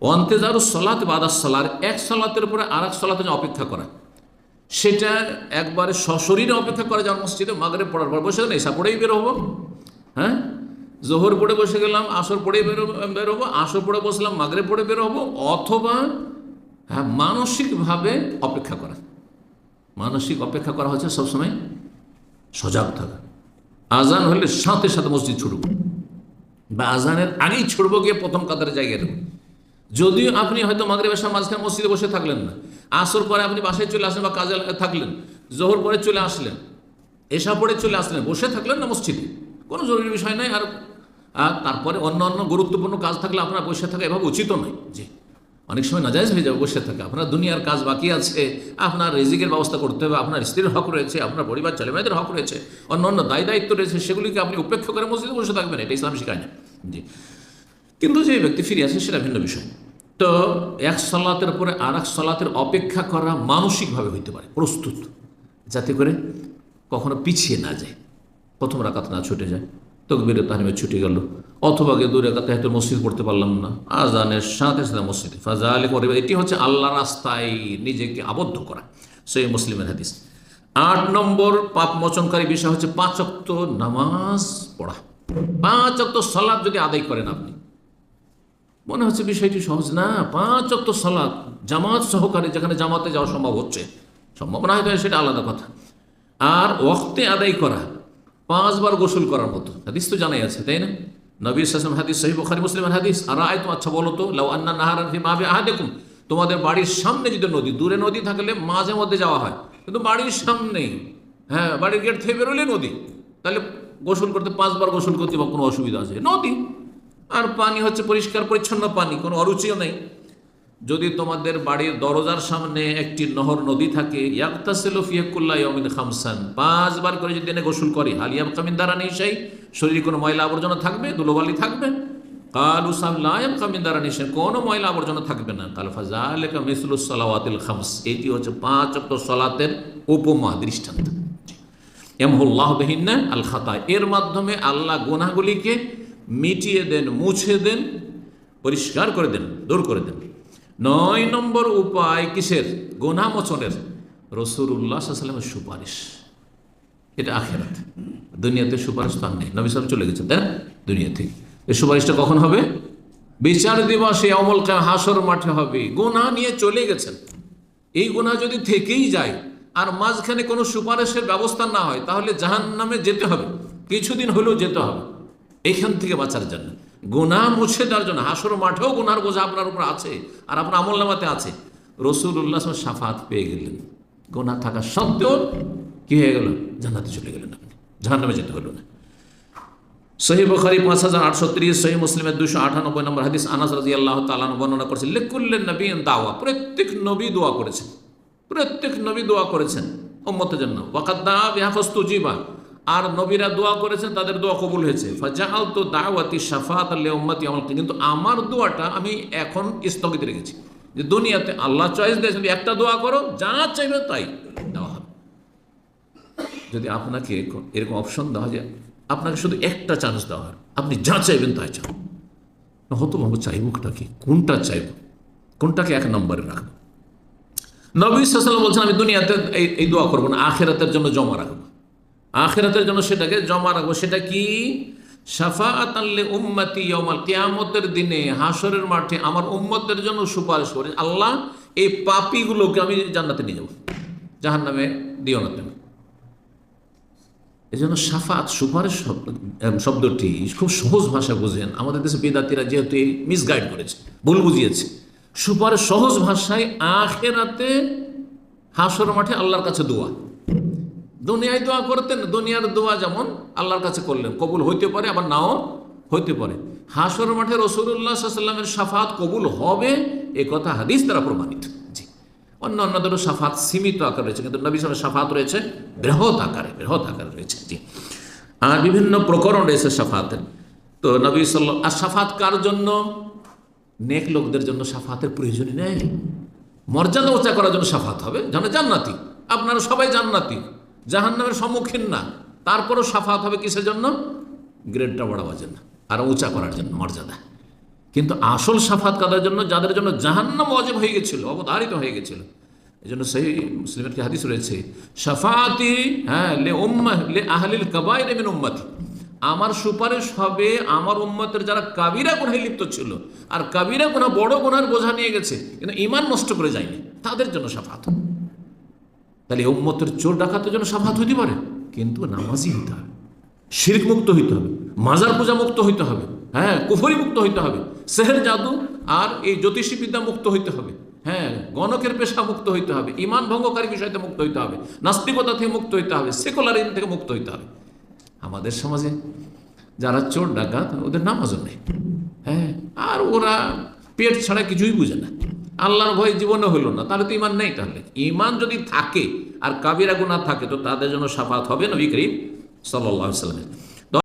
অন্তেজারু সলাত বাদাস সলার, এক সলাতের উপরে আর এক সলাতে অপেক্ষা করা। সেটা একবারে সশরীরে অপেক্ষা করা যাওয়ার মসজিদে মাগরে পড়ার পর বসে গেলে এসা পড়েই বেরোবো হ্যাঁ? জোহর পড়ে বসে গেলাম, আসর পড়েই বেরোবো বেরোবো আসর পড়ে বসলাম মাগরে পড়ে বেরোবো অথবা হ্যাঁ মানসিকভাবে অপেক্ষা করা। মানসিক অপেক্ষা করা হচ্ছে সবসময় সজাগ থাকা। আজান হলে সাথে সাথে মসজিদ ছুটব। বা আজানের আগেই ছুটবো, গিয়ে প্রথম কাতারে জায়গায় দেবো। যদিও আপনি হয়তো মাগরে বেশার মাঝখানে মসজিদে বসে থাকলেন না। আসর পরে আপনি বাসায় চলে আসলেন বা কাজে থাকলেন। জোহর পরে চলে আসলেন। এসা পরে চলে আসলেন। বসে থাকলেন না মসজিদে? কোনো জরুরি বিষয় নাই। আর তারপরে অন্য অন্য গুরুত্বপূর্ণ কাজ থাকলে আপনার বসে থাকা এভাবে উচিত নয়। যে অনেক সময় নাজায়জ হয়ে যাবে বসে থাকা। আপনার দুনিয়ার কাজ বাকি আছে। আপনার রেজিকের ব্যবস্থা করতে হবে। আপনার স্ত্রীর হক রয়েছে। আপনার পরিবার ছেলেমেয়েদের হক রয়েছে। অন্য অন্য দায় দায়িত্ব রয়েছে। সেগুলিকে আপনি উপেক্ষা করে মসজিদে বসে থাকবেন। এটা ইসলাম শিখায় না। জি। কিন্তু যে ব্যক্তি ফিরে আসে, সেটা ভিন্ন বিষয়। তো এক সলাতের পরে আর এক সলাতের অপেক্ষা করা মানসিকভাবে হইতে পারে, প্রস্তুত। যাতে করে কখনো পিছিয়ে না যায়। প্রথম রাকাত না ছুটে যায়, তকবিরে তাহরিমে ছুটে গেল। অথবা গিয়ে দূরে রাকাতে হয়তো মসজিদ পড়তে পারলাম না। আজানের সাথে সাথে মসজিদে। ফাজা আলী এটি হচ্ছে আল্লাহ রাস্তায় নিজেকে আবদ্ধ করা। সেই মুসলিমের হাদিস। আট নম্বর পাপ মোচনকারী বিষয় হচ্ছে পাঁচ অক্ত নামাজ পড়া। পাঁচ অক্ত সলাদ যদি আদায় করেন আপনি মনে হচ্ছে বিষয়টি সহজ না। পাঁচ অক্ত সালাদ জামাত সহকারে যেখানে জামাতে যাওয়া সম্ভব হচ্ছে। সম্ভব না হয়তো সেটা আলাদা কথা। আর ওক্তে আদায় করা, পাঁচবার গোসল করার মতো। হাদিস তো জানাই আছে, তাই না? নবী সাসম হাদিস সহি বখারি মুসলিমের হাদিস। আর আয় তো আচ্ছা বলো তো, লাউ আন্না নাহারান ফি মাবে আহা দেখুন তোমাদের বাড়ির সামনে যদি নদী, দূরে নদী থাকলে মাঝে মধ্যে যাওয়া হয়। কিন্তু বাড়ির সামনেই হ্যাঁ বাড়ির গেট থেকে বেরোলে নদী। তাহলে গোসল করতে পাঁচবার গোসল করতে বা কোনো অসুবিধা আছে। নদী আর পানি হচ্ছে পরিষ্কার, পরিচ্ছন্ন পানি, কোনো অরুচিও নেই। যদি তোমাদের বাড়ির দরজার সামনে একটি নহর নদী থাকে ইয়াকুল্লাহমিন খামসান, পাঁচবার করে যদি এনে গোসল করে হালিয়াম কামিন দ্বারা নেই সেই শরীরে কোনো ময়লা আবর্জনা থাকবে, ধুলোবালি থাকবে? কালু সামলায়াম কামিন দ্বারা নেই কোনো ময়লা আবর্জনা থাকবে না। কাল ফাজালেকা মিসলুস সালাওয়াতিল খামস, এটি হচ্ছে পাঁচ অক্ট সলাতের উপমা, দৃষ্টান্ত। এমহুল্লাহ বেহিন্না আল খাতা এর মাধ্যমে আল্লাহ গোনাগুলিকে মিটিয়ে দেন, মুছে দেন, পরিষ্কার করে দেন, দূর করে দেন। নয় নম্বর উপায় কিসের? গোনা মোচনের রসুল্লাহ সাল্লামের সুপারিশ। এটা আখেরাত। দুনিয়াতে সুপারিশ তার নেই। নবী সাহেব চলে গেছেন, তাই? দুনিয়া থেকে এই সুপারিশটা কখন হবে? বিচার দিবসে অমল হাসর মাঠে হবে। গোনা নিয়ে চলে গেছেন। এই গোনা যদি থেকেই যায়, আর মাঝখানে কোনো সুপারিশের ব্যবস্থা না হয়, তাহলে জাহান নামে যেতে হবে। কিছুদিন হলেও যেতে হবে। এখান থেকে বাঁচার জন্য। গোনা মুছে দেওয়ার জন্য। হাসর মাঠেও গোনার বোঝা আপনার উপর আছে আর আপনার আমল নামাতে আছে। রসুল উল্লাহ সাফাত পেয়ে গেলেন। গোনা থাকা সত্ত্বেও কি হয়ে গেল? জান্নাতে চলে গেলেন আপনি। জাহান নামে যেতে হলো না। সহি বখারি পাঁচ হাজার আটশো ত্রিশ সহি মুসলিমের দুশো আটানব্বই নম্বর হাদিস আনাস রাজি আল্লাহ তালান বর্ণনা করেছেন লেকুল্লেন নবী দাওয়া। প্রত্যেক নবী দোয়া করেছেন। প্রত্যেক নবী দোয়া করেছেন। উম্মতের জন্য। ওয়াকাদ্দা বিহাফস্তু জিবা আর নবীরা দোয়া করেছেন, তাদের দোয়া কবুল হয়েছে। ফাজাহাল তো দাওয়াতি সাফাত আল্লাহ উম্মতি কিন্তু আমার দোয়াটা আমি এখন স্থগিত রেখেছি যে দুনিয়াতে আল্লাহ চয়েস দিয়েছেন একটা দোয়া করো, যা চাইবে তাই দেওয়া হবে। যদি আপনাকে এরকম অপশন দেওয়া যায়, আপনাকে শুধু একটা চান্স দেওয়া হয়। আপনি যা চাইবেন তাই চান। হতো বাবু চাইবটা কি? কোনটা চাইব? কোনটাকে এক নম্বরে রাখব? নবী সাল্লাম বলছেন, আমি দুনিয়াতে এই দোয়া করব না, আখেরাতের জন্য জমা রাখব। আখেরাতের জন্য সেটাকে জমা রাখব। সেটা কি? সাফাআত আল্লে উম্মতি ইয়াউমাল কিয়ামতের দিনে হাসরের মাঠে আমার উম্মতের জন্য সুপারিশ করে আল্লাহ এই পাপিগুলোকে আমি জান্নাতে নিয়ে যাব। জাহান নামে দিও না তুমি। এই জন্য সাফাত সুপারিশ শব্দটি খুব সহজ ভাষা বুঝেন। আমাদের দেশে বেদাতিরা যেহেতু এই মিসগাইড করেছে, ভুল বুঝিয়েছে। সুপারিশ সহজ ভাষায় আখেরাতে হাসর মাঠে আল্লাহর কাছে দোয়া। দুনিয়ায় দোয়া করতেন, দুনিয়ার দোয়া যেমন আল্লাহর কাছে করলেন। কবুল হইতে পারে, আবার নাও হইতে পারে। হাসর মাঠে রসুল্লাহ সাল্লামের সাফাত কবুল হবে, এ কথা হাদিস দ্বারা প্রমাণিত। জি। অন্য অন্যদেরও সাফাত সীমিত আকার রয়েছে, কিন্তু নবী সাফাত রয়েছে বৃহৎ আকারে বৃহৎ আকারে রয়েছে। জি। আর বিভিন্ন প্রকরণ রয়েছে সাফাতের। তো নবী সাল্লাহ আর সাফাত কার জন্য? নেক লোকদের জন্য সাফাতের প্রয়োজনই নেই। মর্যাদা উঁচা করার জন্য সাফাত হবে। যেন জান্নাতি। আপনারা সবাই জান্নাতি। জাহান্নামের সম্মুখীন না, তারপরও সাফাত হবে কিসের জন্য? গ্রেডটা বাড়াবার জন্য আর উঁচা করার জন্য, মর্যাদা। কিন্তু আসল সাফাত কাদের জন্য? যাদের জন্য জাহান্নাম অজেব হয়ে গেছিল, অবধারিত হয়ে গেছিল। এই জন্য সেই মুসলিমের কি হাদিস রয়েছে? সাফাতি হ্যাঁ লে উম্মা, লে আহলিল কাবাই মিন উম্মাতি। আমার সুপারিশ হবে আমার উম্মতের যারা কাবিরা গুনায় লিপ্ত ছিল আর কাবিরা গুনাহ বড় গুনার বোঝা নিয়ে গেছে, কিন্তু ইমান নষ্ট করে যায়নি, তাদের জন্য সাফাত তাহলে উম্মতের চোর ডাকাতের জন্য সাফাত হইতে পারে। কিন্তু নামাজি হইতে হবে, শিরক মুক্ত হইতে হবে, মাজার পূজা মুক্ত হইতে হবে হ্যাঁ কুফরি মুক্ত হইতে হবে, সেহের জাদু আর এই জ্যোতিষী বিদ্যা মুক্ত হইতে হবে হ্যাঁ গণকের পেশা মুক্ত হইতে হবে, ইমান ভঙ্গকারী বিষয়তে মুক্ত হইতে হবে, নাস্তিকতা থেকে মুক্ত হইতে হবে, সেকুলারিজম থেকে মুক্ত হইতে হবে। আমাদের সমাজে যারা চোর ডাকাত, ওদের নামাজও নেই হ্যাঁ আর ওরা পেট ছাড়া কিছুই বুঝে না। আল্লাহর ভয় জীবনে হইল না, তাহলে তো ইমান নেই তাহলে। ইমান যদি থাকে, আর কাবিরা গুণা থাকে, তো তাদের জন্য সাফাত হবে নবী করিম সাল্লাহ সাল্লামের